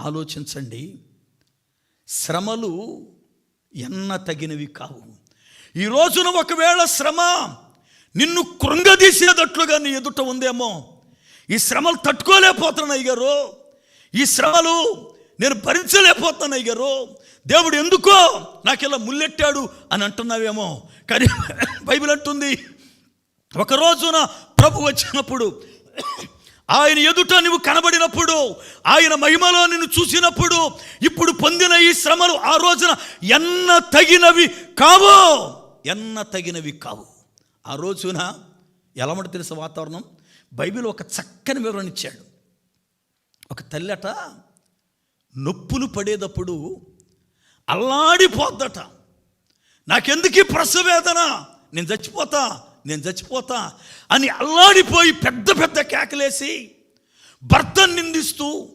ఆలోచించండి. శ్రమలు ఎన్న తగినవి కావు. ఈ రోజున ఒకవేళ శ్రమ నిన్ను కృంగదీసేటట్లుగా నీ ఎదుట ఉందేమో ఈ శ్రమలు తట్టుకోలేకపోతున్నాను అయ్యారు ఈ శ్రమలు నేను భరించలేకపోతున్నాను అయ్యారు దేవుడు ఎందుకో నాకు ఇలా ముల్లెట్టాడు అని అంటున్నావేమో. కానీ బైబిల్ అంటుంది ఒక రోజున ప్రభు వచ్చినప్పుడు ఆయన ఎదుట నువ్వు కనబడినప్పుడు ఆయన మహిమలో నిన్ను చూసినప్పుడు ఇప్పుడు పొందిన ఈ శ్రమలు ఆ రోజున ఎన్న తగినవి కావు? ఎన్న తగినవి కావు. ఆ రోజున ఎలమట తెలిసిన వాతావరణం బైబిల్ ఒక చక్కని వివరణ ఇచ్చాడు. ఒక తల్లట నొప్పులు పడేటప్పుడు అల్లాడిపోద్దట. నాకెందుకు ఈ ప్రసవేదన? నేను చచ్చిపోతా. నేను చచ్చిపోతా అని అల్లాడిపోయి పెద్ద పెద్ద కేకలేసి భర్తను నిందిస్తూ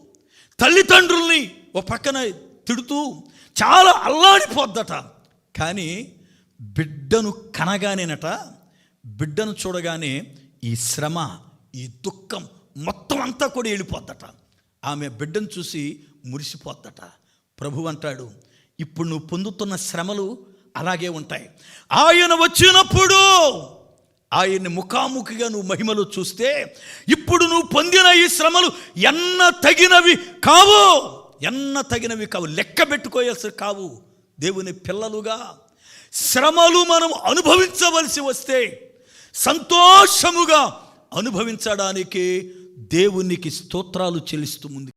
తల్లిదండ్రుల్ని ఓ పక్కన తిడుతూ చాలా అల్లాడిపోద్దట. కానీ బిడ్డను కనగానేనట బిడ్డను చూడగానే ఈ శ్రమ ఈ దుఃఖం మొత్తం అంతా కూడా వెళ్ళిపోద్దట. ఆమె బిడ్డను చూసి మురిసిపోద్దట. ప్రభు అంటాడు ఇప్పుడు నువ్వు పొందుతున్న శ్రమలు అలాగే ఉంటాయి. ఆయన వచ్చినప్పుడు ఆయన్ని ముఖాముఖిగా నువ్వు మహిమలో చూస్తే ఇప్పుడు నువ్వు పొందిన ఈ శ్రమలు ఎన్న తగినవి కావు. ఎన్న తగినవి కావు. లెక్క పెట్టుకోవాల్సి కావు. దేవుని పిల్లలుగా శ్రమలు మనం అనుభవించవలసి వస్తే సంతోషముగా అనుభవించడానికి దేవునికి స్తోత్రాలు చెల్లిస్తూ ముందు